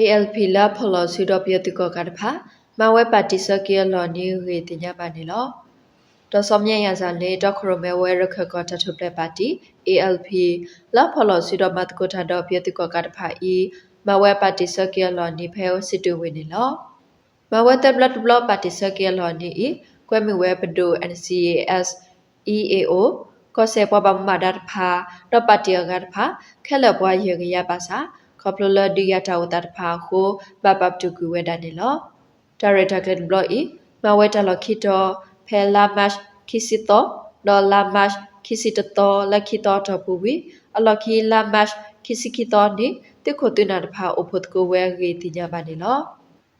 ALP လာဖလောစီတော့ပြတိကောကတဖာမဝဲပါတီစကီလော်နီရေတင်ညာပါနေလောတော့စောမြရစားလေတော့ခရမဲဝဲရခကောတထုပလက်ပါတီ ALP လာဖလောစီတော့မတ်ကိုထတော့ပြတိကောကတဖာဤမဝဲပါတီစကီလော်နီဖဲစစ်တူဝင်နေလောမဝဲတက်ဘလတ်ဘလော့ပါတီစကီလော်နီဤကွဲမီဝဲပဒို NCAS EAO ကောဆေပွားပါမဒတ်ဖာတော့ပါတီကတဖာခဲလပွားရေရပါစာ ခေါပလလဒီယာတာဝတဖာခိုဘဘပ်တူကူဝဲဒန်နေလောဒါရတာကန်ဘလော့ဤမဝဲတလခိတောဖဲလာမတ်ခိစီတောဒေါ်လာမတ်ခိစီတတောလခိတောတပူဝီအလခိလာမတ်ခိစီခိတောနိတိခိုတွနာတဖာအဖို့ကိုဝဲဂေတိညာပါနေလော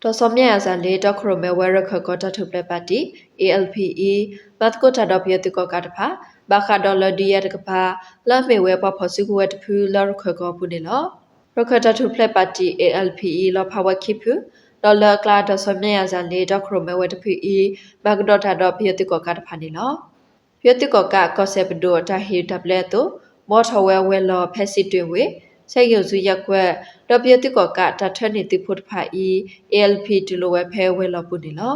တော်စောမြရစာလေတော့ခရမဲဝဲရခကောတထုပလက်ပါတီ ALPE ဘတ်ကိုတာတော့ပြတိကောကတဖာဘာခါဒေါ်လာဒီရတကဖာလာမေဝဲပဖို့စုကွဲတဖူလာရခကောပုနေလော ရခတာထုဖလက်ပါတီ ALPE လောဖာဝခိဖူဒေါ်လာကလာတော့စောမြရစာလေတော့ခရမဲဝဲတဖူ E ဘတ်ကတော့တာတော့ပြတိကောကတဖာနေလောပြတိကောကကောဆေပဒိုတာဟီဒပလက်တိုမော်ထဝဲဝဲလောဖက်စစ်တွင်ဝေဆက်ရုပ်စုရက်ကွက်တော့ပြတိကောကတထနေတိဖုတ်ဖာ E ALP တူလိုဝဲဖဲဝဲလောပုနေလော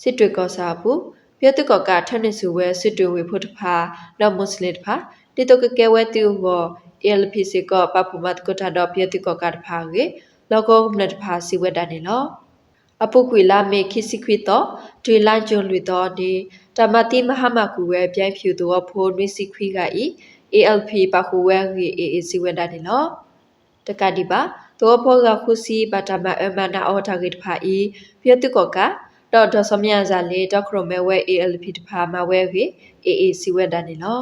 စစ်တွေကောစာဘူးပြတုကကထနစ်စုဝဲစစ်တွေဝေဖို့တဖာတော့မွတ်စလင်တဖာတိတုကကဲဝဲတူဟော ALPC ကပပမတ်ကထတော့ပြတုကကတဖာကေလောကောမနတဖာစီဝဲတနေလောအပုကွေလာမေခိစီခွီတော့ဒွေလာကျွန်းလွေတော့ဒီတမတိမဟာမကူဝဲပြိုင်ဖြူတော့ဖိုးနွေစီခွီကဤ ALP ပခုဝဲကေ AAC ဝဲတနေလောတကတိပါသောဖောကခုစီပတမအမနာအော်တာဂိတဖာဤပြတုကကတော့ဒေါ်စမြဇာလေဒေါခရမဲဝဲ ALP တဖာမဝဲခေ AA စီဝဲတန်နေလော